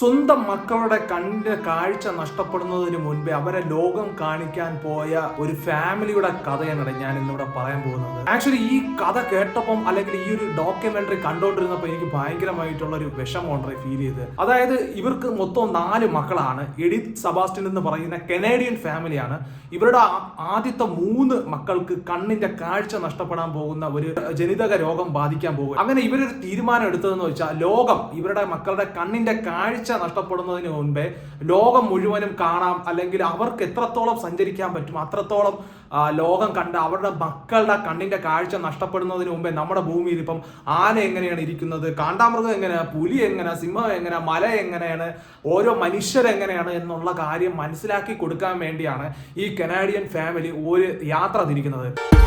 സ്വന്തം മക്കളുടെ കണ്ണിന്റെ കാഴ്ച നഷ്ടപ്പെടുന്നതിന് മുൻപേ അവരെ ലോകം കാണിക്കാൻ പോയ ഒരു ഫാമിലിയുടെ കഥയാണ് ഞാൻ ഇന്നിവിടെ പറയാൻ പോകുന്നത്. ആക്ച്വലി ഈ കഥ കേട്ടപ്പം അല്ലെങ്കിൽ ഈ ഒരു ഡോക്യുമെന്ററി കണ്ടോണ്ടിരുന്നപ്പോൾ എനിക്ക് ഭയങ്കരമായിട്ടുള്ള ഒരു വിഷമമുണ്ടായി ഫീൽ ചെയ്ത്. അതായത് ഇവർക്ക് മൊത്തം നാല് മക്കളാണ്. എഡിത് സബാസ്റ്റിൻ എന്ന് പറയുന്ന കനേഡിയൻ ഫാമിലിയാണ് ഇവരുടെ ആദ്യത്തെ മൂന്ന് മക്കൾക്ക് കണ്ണിന്റെ കാഴ്ച നഷ്ടപ്പെടാൻ പോകുന്ന ഒരു ജനിതക രോഗം ബാധിക്കാൻ പോകും അങ്ങനെ ഇവരൊരു തീരുമാനം എടുത്തതെന്ന് വെച്ചാൽ ലോകം ഇവരുടെ മക്കളുടെ കണ്ണിന്റെ കാഴ്ച നഷ്ടപ്പെടുന്നതിന് മുൻപേ ലോകം മുഴുവനും കാണാം അല്ലെങ്കിൽ അവർക്ക് എത്രത്തോളം സഞ്ചരിക്കാൻ പറ്റും അത്രത്തോളം ലോകം കണ്ട അവരുടെ മക്കളുടെ കണ്ണിന്റെ കാഴ്ച നഷ്ടപ്പെടുന്നതിന് മുമ്പേ നമ്മുടെ ഭൂമിയിൽ ഇപ്പം ആന എങ്ങനെയാണ് ഇരിക്കുന്നത് കാണ്ടാമൃഗം എങ്ങനെയാണ് പുലി എങ്ങനെ സിംഹം എങ്ങനെ മല എങ്ങനെയാണ് ഓരോ മനുഷ്യരെങ്ങനെയാണ് എന്നുള്ള കാര്യം മനസ്സിലാക്കി കൊടുക്കാൻ വേണ്ടിയാണ് ഈ കനാഡിയൻ ഫാമിലി ഒരു യാത്ര തിരിക്കുന്നത്.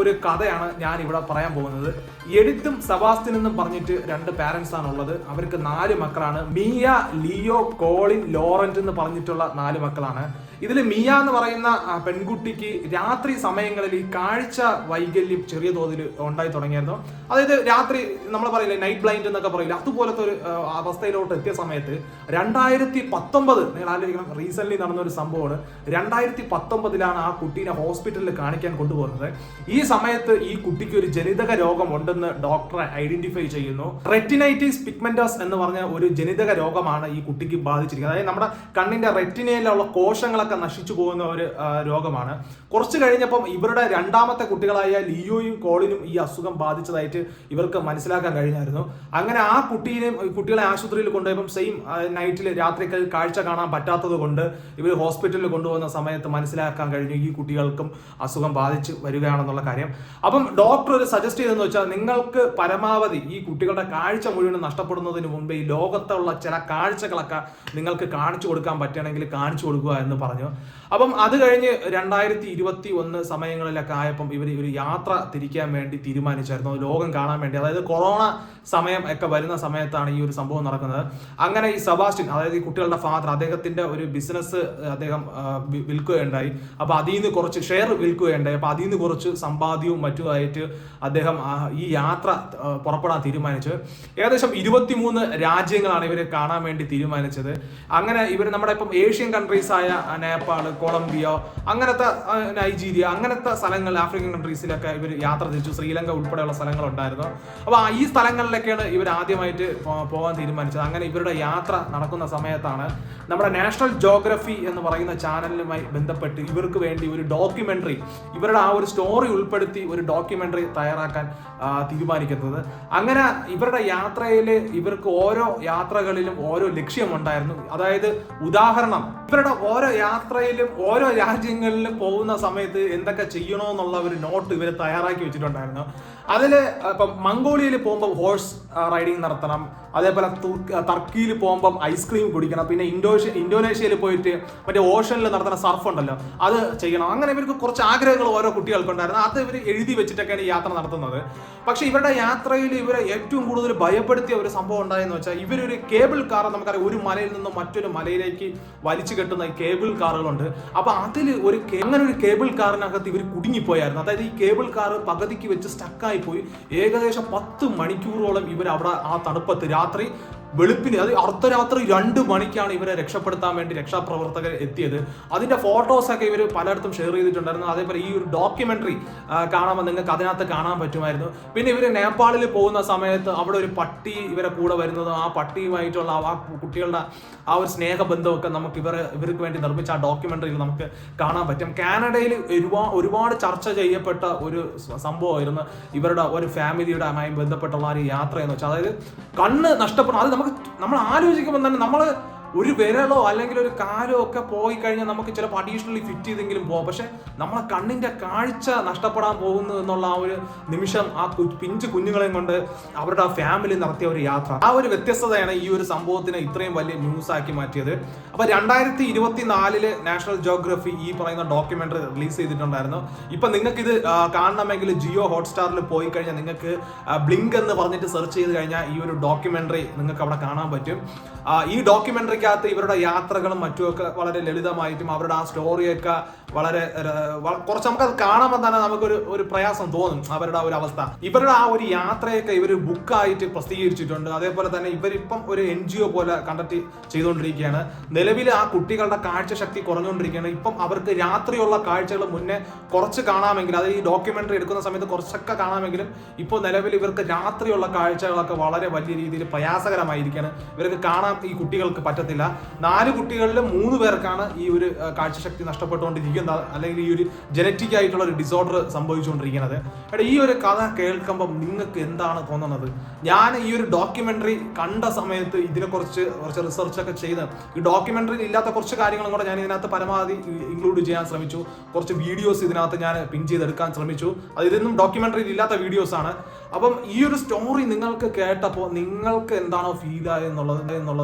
ഒരു കഥയാണ് ഞാൻ ഇവിടെ പറയാൻ പോകുന്നത്. എഡിത്തും സബാസ്റ്റിൻ എന്നും പറഞ്ഞിട്ട് രണ്ട് പാരന്റ്സ് ആണ് ഉള്ളത് അവർക്ക് നാല് മക്കളാണ്. മിയ ലിയോ കോളിൻ ലോറന്റ് എന്ന് പറഞ്ഞിട്ടുള്ള നാല് മക്കളാണ്. ഇതിൽ മിയ എന്ന് പറയുന്ന പെൺകുട്ടിക്ക് രാത്രി സമയങ്ങളിൽ ഈ കാഴ്ച വൈകല്യം ചെറിയ തോതിൽ ഉണ്ടായി തുടങ്ങിയിരുന്നു അതായത് രാത്രി നമ്മൾ പറയില്ലേ നൈറ്റ് ബ്ലൈൻഡ് എന്നൊക്കെ പറയില്ല അതുപോലത്തെ ഒരു അവസ്ഥയിലോട്ട് എത്തിയ സമയത്ത് രണ്ടായിരത്തി പത്തൊമ്പത് നിങ്ങൾ ആലോചിക്കണം റീസെന്റ് നടന്ന ഒരു സംഭവമാണ്. രണ്ടായിരത്തി പത്തൊമ്പതിലാണ് ആ കുട്ടീനെ ഹോസ്പിറ്റലിൽ കാണിക്കാൻ കൊണ്ടുപോകുന്നത്. സമയത്ത് ഈ കുട്ടിക്ക് ഒരു ജനിതക രോഗം ഉണ്ടെന്ന് ഡോക്ടർ ഐഡന്റിഫൈ ചെയ്യുന്നു. റെറ്റിനൈറ്റിസ് പിഗ്മെന്റസ് എന്ന് പറഞ്ഞ ഒരു ജനിതക രോഗമാണ് ഈ കുട്ടിക്ക് ബാധിച്ചിരിക്കുന്നത്. അതായത് നമ്മുടെ കണ്ണിന്റെ റെറ്റിനയിലുള്ള കോശങ്ങളൊക്കെ നശിച്ചു പോകുന്ന ഒരു രോഗമാണ്. കുറച്ച് കഴിഞ്ഞപ്പം ഇവരുടെ രണ്ടാമത്തെ കുട്ടികളായ ലിയോയും കോളിനും ഈ അസുഖം ബാധിച്ചതായിട്ട് ഇവർക്ക് മനസ്സിലാക്കാൻ കഴിഞ്ഞായിരുന്നു. അങ്ങനെ ആ കുട്ടീനെയും ഈ കുട്ടികളെ ആശുപത്രിയിൽ കൊണ്ടുപോയപ്പം സെയിം നൈറ്റിൽ രാത്രി കാഴ്ച കാണാൻ പറ്റാത്തത് കൊണ്ട് ഇവർ ഹോസ്പിറ്റലിൽ കൊണ്ടുപോകുന്ന സമയത്ത് മനസ്സിലാക്കാൻ കഴിഞ്ഞു ഈ കുട്ടികൾക്കും അസുഖം ബാധിച്ച് വരികയാണെന്നുള്ള കാര്യം. അപ്പം ഡോക്ടർ ഒരു സജസ്റ്റ് ചെയ്തെന്ന് വെച്ചാൽ നിങ്ങൾക്ക് പരമാവധി ഈ കുട്ടികളുടെ കാഴ്ച മുഴുവൻ നഷ്ടപ്പെടുന്നതിന് മുമ്പ് ഈ ലോകത്തുള്ള ചില കാഴ്ചകളൊക്കെ നിങ്ങൾക്ക് കാണിച്ചു കൊടുക്കാൻ പറ്റുകയാണെങ്കിൽ കാണിച്ചു കൊടുക്കുക എന്ന് പറഞ്ഞു. അപ്പം അത് കഴിഞ്ഞ് രണ്ടായിരത്തി ഇരുപത്തി ഒന്ന് സമയങ്ങളിലൊക്കെ ആയപ്പം ഇവർ ഒരു യാത്ര തിരിക്കാൻ വേണ്ടി തീരുമാനിച്ചായിരുന്നു. ലോകം കാണാൻ വേണ്ടി. അതായത് കൊറോണ സമയം ഒക്കെ വരുന്ന സമയത്താണ് ഈ ഒരു സംഭവം നടക്കുന്നത്. അങ്ങനെ ഈ സബാസ്റ്റിൻ അതായത് ഈ കുട്ടികളുടെ ഫാദർ അദ്ദേഹത്തിന്റെ ഒരു ബിസിനസ് അദ്ദേഹം വിൽക്കുകയുണ്ടായി. അപ്പൊ അതിൽ നിന്ന് കുറച്ച് ഷെയർ വിൽക്കുകയുണ്ടായി. അപ്പൊ അതിൽ നിന്ന് കുറച്ച് സമ്പാദ്യവും മറ്റുമായിട്ട് അദ്ദേഹം ഈ യാത്ര പുറപ്പെടാൻ തീരുമാനിച്ചു ഏകദേശം ഇരുപത്തിമൂന്ന് രാജ്യങ്ങളാണ് ഇവർ കാണാൻ വേണ്ടി തീരുമാനിച്ചത്. അങ്ങനെ ഇവർ നമ്മുടെ ഇപ്പം ഏഷ്യൻ കൺട്രീസ് ആയ നേപ്പാൾ കൊളംബിയ അങ്ങനത്തെ നൈജീരിയ അങ്ങനത്തെ സ്ഥലങ്ങൾ ആഫ്രിക്കൻ കൺട്രീസിലൊക്കെ ഇവർ യാത്ര തിരിച്ചു. ശ്രീലങ്ക ഉൾപ്പെടെയുള്ള സ്ഥലങ്ങളുണ്ടായിരുന്നു. അപ്പോൾ ഈ സ്ഥലങ്ങളിലൊക്കെയാണ് ഇവർ ആദ്യമായിട്ട് പോകാൻ തീരുമാനിച്ചത്. അങ്ങനെ ഇവരുടെ യാത്ര നടക്കുന്ന സമയത്താണ് നമ്മുടെ നാഷണൽ ജോഗ്രഫി എന്ന് പറയുന്ന ചാനലുമായി ബന്ധപ്പെട്ട് ഇവർക്ക് വേണ്ടി ഒരു ഡോക്യുമെന്ററി ഇവരുടെ ആ ഒരു സ്റ്റോറി ഉൾപ്പെടുത്തി ഒരു ഡോക്യുമെന്ററി തയ്യാറാക്കാൻ തീരുമാനിക്കുന്നത്. അങ്ങനെ ഇവരുടെ യാത്രയിൽ ഇവർക്ക് ഓരോ യാത്രകളിലും ഓരോ ലക്ഷ്യമുണ്ടായിരുന്നു. അതായത് ഉദാഹരണം ഇവരുടെ ഓരോ യാത്രയിലും ഓരോ രാജ്യങ്ങളിലും പോകുന്ന സമയത്ത് എന്തൊക്കെ ചെയ്യണമെന്നുള്ള ഒരു നോട്ട് ഇവർ തയ്യാറാക്കി വെച്ചിട്ടുണ്ടായിരുന്നു. അതിൽ ഇപ്പം മംഗോളിയയിൽ പോകുമ്പോൾ ഹോഴ്സ് റൈഡിങ് നടത്തണം. അതേപോലെ തർക്കിയിൽ പോകുമ്പം ഐസ്ക്രീം കുടിക്കണം. പിന്നെ ഇൻഡോഷ്യ ഇൻഡോനേഷ്യയിൽ പോയിട്ട് മറ്റേ ഓഷനിൽ നടത്തുന്ന സർഫ് ഉണ്ടല്ലോ അത് ചെയ്യണം. അങ്ങനെ ഇവർക്ക് കുറച്ച് ആഗ്രഹങ്ങൾ ഓരോ കുട്ടികൾക്കുണ്ടായിരുന്നു. അത് ഇവർ എഴുതി വെച്ചിട്ടൊക്കെയാണ് യാത്ര നടത്തുന്നത്. പക്ഷേ ഇവരുടെ യാത്രയിൽ ഇവരെ ഏറ്റവും കൂടുതൽ ഭയപ്പെടുത്തിയ ഒരു സംഭവം ഉണ്ടായെന്ന് വെച്ചാൽ ഇവരൊരു കേബിൾ കാർ നമുക്കറിയാം ഒരു മലയിൽ നിന്നും മറ്റൊരു മലയിലേക്ക് വലിച്ചു കെട്ടുന്ന കേബിൾ കാറുകളുണ്ട് അപ്പോൾ അതിൽ ഒരു അങ്ങനെ ഒരു കേബിൾ കാറിനകത്ത് ഇവർ കുടുങ്ങിപ്പോയായിരുന്നു. അതായത് ഈ കേബിൾ കാർ പകുതിക്ക് വെച്ച് സ്റ്റക്കായി പോയി. ഏകദേശം പത്ത് മണിക്കൂറോളം ഇവർ അവിടെ ആ തണുപ്പത്ത് രാത്രി വെളുപ്പിന് അത് അർദ്ധരാത്രി രണ്ട് മണിക്കാണ് ഇവരെ രക്ഷപ്പെടുത്താൻ വേണ്ടി രക്ഷാപ്രവർത്തകർ എത്തിയത്. അതിന്റെ ഫോട്ടോസ് ഒക്കെ ഇവർ പലയിടത്തും ഷെയർ ചെയ്തിട്ടുണ്ടായിരുന്നു. അതേപോലെ ഈ ഒരു ഡോക്യുമെന്ററി കാണാമെന്ന് നിങ്ങൾക്ക് അതിനകത്ത് കാണാൻ പറ്റുമായിരുന്നു. പിന്നെ ഇവർ നേപ്പാളിൽ പോകുന്ന സമയത്ത് അവിടെ ഒരു പട്ടി ഇവരെ കൂടെ വരുന്നതും ആ പട്ടിയുമായിട്ടുള്ള ആ കുട്ടികളുടെ ആ ഒരു സ്നേഹബന്ധമൊക്കെ നമുക്ക് ഇവർ ഇവർക്ക് വേണ്ടി നിർമ്മിച്ച ആ ഡോക്യുമെന്ററിയിൽ നമുക്ക് കാണാൻ പറ്റും. കാനഡയിൽ ഒരുപാട് ഒരുപാട് ചർച്ച ചെയ്യപ്പെട്ട ഒരു സംഭവമായിരുന്നു ഇവരുടെ ഒരു ഫാമിലിയുടെ ബന്ധപ്പെട്ടുള്ള ഒരു യാത്ര എന്ന് വെച്ചാൽ. അതായത് കണ്ണ് നഷ്ടപ്പെടുന്നു അത് നമുക്ക് നമ്മൾ ആലോചിക്കുമ്പോൾ തന്നെ നമ്മൾ ഒരു വിരലോ അല്ലെങ്കിൽ ഒരു കാലോ ഒക്കെ പോയി കഴിഞ്ഞാൽ നമുക്ക് ചിലപ്പോൾ അഡീഷണലി ഫിറ്റ് ചെയ്തെങ്കിലും പോകാം പക്ഷെ നമ്മളെ കണ്ണിന്റെ കാഴ്ച നഷ്ടപ്പെടാൻ പോകുന്നു എന്നുള്ള ആ ഒരു നിമിഷം ആ പിഞ്ച് കുഞ്ഞുങ്ങളെയും കൊണ്ട് അവരുടെ ആ ഫാമിലി നടത്തിയ ഒരു യാത്ര. ആ ഒരു വ്യത്യസ്തതയാണ് ഈ ഒരു സംഭവത്തിനെ ഇത്രയും വലിയ ന്യൂസ് ആക്കി മാറ്റിയത്. അപ്പൊ രണ്ടായിരത്തി ഇരുപത്തിനാലിൽ നാഷണൽ ജോഗ്രഫി ഈ പറയുന്ന ഡോക്യുമെന്ററി റിലീസ് ചെയ്തിട്ടുണ്ടായിരുന്നു. ഇപ്പൊ നിങ്ങൾക്ക് ഇത് കാണണമെങ്കിൽ ജിയോ ഹോട്ട്സ്റ്റാറിൽ പോയി കഴിഞ്ഞാൽ നിങ്ങൾക്ക് ബ്ലിങ്ക് എന്ന് പറഞ്ഞിട്ട് സെർച്ച് ചെയ്ത് കഴിഞ്ഞാൽ ഈ ഒരു ഡോക്യുമെന്ററി നിങ്ങൾക്ക് അവിടെ കാണാൻ പറ്റും. ഈ ഈ ഡോക്യുമെന്ററിക്കകത്ത് ഇവരുടെ യാത്രകളും മറ്റുമൊക്കെ വളരെ ലളിതമായിട്ടും അവരുടെ ആ സ്റ്റോറിയൊക്കെ വളരെ കുറച്ച് നമുക്ക് അത് കാണുമ്പോൾ തന്നെ നമുക്കൊരു ഒരു പ്രയാസം തോന്നും അവരുടെ ആ ഒരു അവസ്ഥ. ഇവരുടെ ആ ഒരു യാത്രയൊക്കെ ഇവർ ബുക്കായിട്ട് പ്രസിദ്ധീകരിച്ചിട്ടുണ്ട്. അതേപോലെ തന്നെ ഇവരിപ്പം ഒരു എൻ ജി ഒ പോലെ കണ്ടക്ട് ചെയ്തുകൊണ്ടിരിക്കുകയാണ്. നിലവിൽ ആ കുട്ടികളുടെ കാഴ്ചശക്തി കുറഞ്ഞുകൊണ്ടിരിക്കുകയാണ്. ഇപ്പം അവർക്ക് രാത്രിയുള്ള കാഴ്ചകൾ മുന്നേ കുറച്ച് കാണാമെങ്കിലും അത് ഈ ഡോക്യുമെന്ററി എടുക്കുന്ന സമയത്ത് കുറച്ചൊക്കെ കാണാമെങ്കിലും ഇപ്പോൾ നിലവിൽ ഇവർക്ക് രാത്രിയുള്ള കാഴ്ചകളൊക്കെ വളരെ വലിയ രീതിയിൽ പ്രയാസകരമായിരിക്കുകയാണ്. ഇവർക്ക് കാണാൻ ഈ കുട്ടികൾക്ക് പറ്റത്തില്ല. നാല് കുട്ടികളിൽ മൂന്ന് പേർക്കാണ് ഈ ഒരു കാഴ്ചശക്തി നഷ്ടപ്പെട്ടുകൊണ്ടിരിക്കുന്നത്. അല്ലെങ്കിൽ ഈ ഒരു ജനറ്റിക് ആയിട്ടുള്ള ഒരു ഡിസോർഡർ സംഭവിച്ചുകൊണ്ടിരിക്കുന്നത്. എടാ ഈ ഒരു കഥ കേൾക്കുമ്പോൾ നിങ്ങൾക്ക് എന്താണ് തോന്നുന്നത്? ഞാൻ ഈ ഒരു ഡോക്യുമെന്ററി കണ്ട സമയത്ത് ഇതിനെക്കുറിച്ച് കുറച്ച് റിസർച്ചൊക്കെ ചെയ്ത് ഈ ഡോക്യുമെന്ററിയിൽ ഇല്ലാത്ത കുറച്ച് കാര്യങ്ങളും കൂടെ ഞാൻ ഇതിനകത്ത് പരമാവധി ഇൻക്ലൂഡ് ചെയ്യാൻ ശ്രമിച്ചു. കുറച്ച് വീഡിയോസ് ഇതിനകത്ത് ഞാൻ പിൻ ചെയ്തെടുക്കാൻ ശ്രമിച്ചു. അത് ഇതൊന്നും ഡോക്യുമെന്ററിയിൽ ഇല്ലാത്ത വീഡിയോസ് ആണ്. അപ്പം ഈ ഒരു സ്റ്റോറി നിങ്ങൾക്ക് കേട്ടപ്പോൾ നിങ്ങൾക്ക് എന്താണോ ഫീൽ ആയെന്നുള്ളത് എന്നുള്ളത്